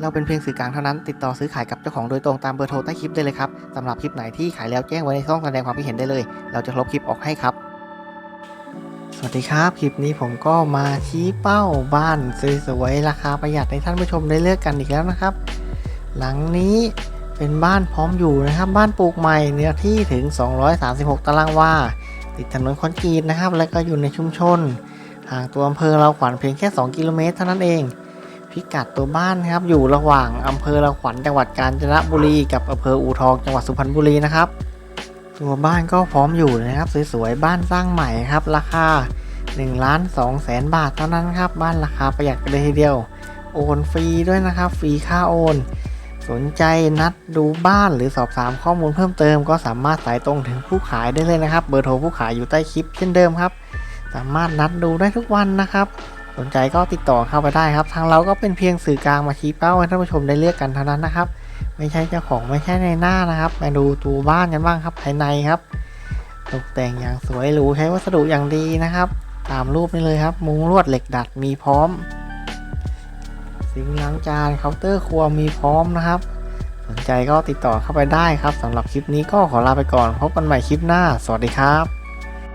เราเป็นเพียงสื่อกลางเท่านั้น ติดต่อซื้อขายกับเจ้าของโดยตรงตามเบอร์โทรใต้คลิปได้เลยครับสำหรับคลิปไหนที่ขายแล้วแจ้งไว้ในช่องแสดงความคิดเห็นได้เลย เราจะลบคลิปออกให้ครับ สวัสดีครับ คลิปนี้ผมก็มาชี้เป้าบ้านสวยๆราคาประหยัดให้ท่านผู้ชมได้เลือกกันอีกแล้วนะครับ หลังนี้เป็นบ้านพร้อมอยู่นะครับ บ้านปลูกใหม่เนื้อที่ถึง 236 ตารางวาติดถนนคอนกรีตนะครับ และก็อยู่ในชุมชน ห่างตัวอำเภอเราขวัญเพียงแค่ 2 กิโลเมตรเท่านั้นเอง พิกัดตัวบ้านครับอยู่ระหว่างอำเภอเราขวัญจังหวัดกาญจนบุรีกับอำเภออู่ทองจังหวัดสุพรรณบุรีนะครับ ตัวบ้านก็พร้อมอยู่นะครับสวยๆบ้านสร้างใหม่ครับ ราคา1ล้าน2แสนบาทเท่านั้นครับบ้านราคาประหยัดกันเลยทีเดียว โอนฟรีด้วยนะครับฟรีค่าโอน สนใจนัดดูบ้านหรือสอบถามข้อมูลเพิ่มเติม ก็สามารถสายตรงถึงผู้ขายได้เลยนะครับ เบอร์โทรผู้ขายอยู่ใต้คลิปเช่นเดิมครับ สามารถนัดดูได้ทุกวันนะครับ สนใจก็ติดต่อเข้าไปได้ครับ ทางเราก็เป็นเพียงสื่อกลางมาชี้เป้าให้ท่านผู้ชมได้เลือกกันเท่านั้นนะครับ ไม่ใช่เจ้าของไม่ใช่ในหน้านะครับ มาดูตัวบ้านกันบ้างครับภายในครับ ตกแต่งอย่างสวยหรูใช้วัสดุอย่างดีนะครับ ตามรูปนี้เลยครับ มุงลวดเหล็กดัดมีพร้อมสิงล้างจานเคาน์เตอร์ครัวมีพร้อมนะครับ สนใจก็ติดต่อเข้าไปได้ครับสำหรับคลิปนี้ก็ขอลาไปก่อนพบกันใหม่คลิปหน้า สวัสดีครับ